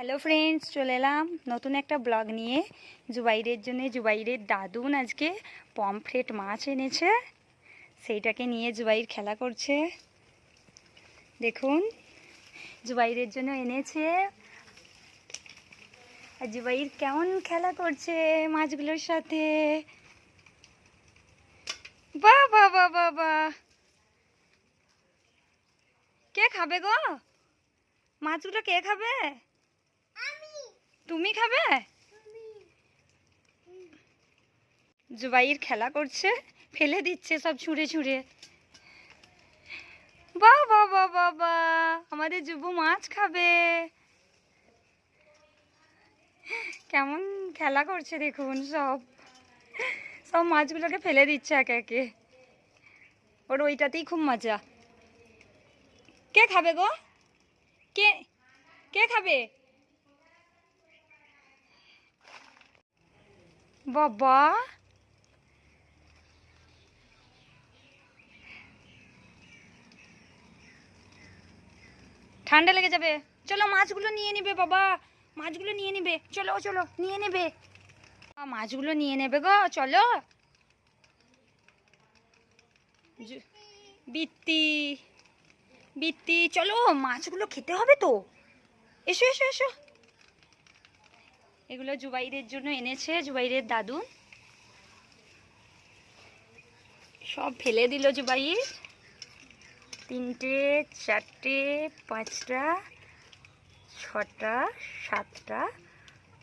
Hello friends চলে এলাম নতুন একটা ব্লগ নিয়ে। জুবাইরের জন্য জুবাইরের দাদুন আজকে পমফ্রেট মাছ এনেছে। সেইটাকে নিয়ে জুবাইর খেলা করছে। দেখুন, জুবাইরের জন্য এনেছে। আর জুবাইর কেমন খেলা করছে মাছগুলোর সাথে। বা বা বা বা বাহ। কে খাবে গো? মাছগুলো কে খাবে? তুমি খাবে? জুবাইর খেলা করছে, ফেলে দিচ্ছে সব ছুঁড়ে ছুঁড়ে। বাহ বাহ বাহ আমাদের যুব মাছ খাবে। কেমন খেলা করছে দেখুন সব। সব মাছগুলোকে ফেলে দিচ্ছে একে একে। ওর ওইটাতেই খুব মজা। কে খাবে গো? কে কে খাবে? বাবা। ঠান্ডা লেগে যাবে। চলো মাছগুলো নিয়ে নিবে বাবা। মাছগুলো নিয়ে নিবে। চলো চলো, নিয়ে নেবে। মাছগুলো নিয়ে নেবে গো, চলো। বৃত্তি বৃত্তি, চলো, মাছগুলো খেতে হবে তো। এসো এসো এসো। এগুলো জুবাইরের জন্য এনেছে, জুবাইরের দাদু। সব ফেলে দিল জুবাইর। তিনটে, চারটে, পাঁচটা, ছটা, সাতটা,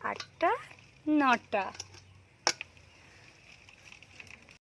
আটটা, নটা।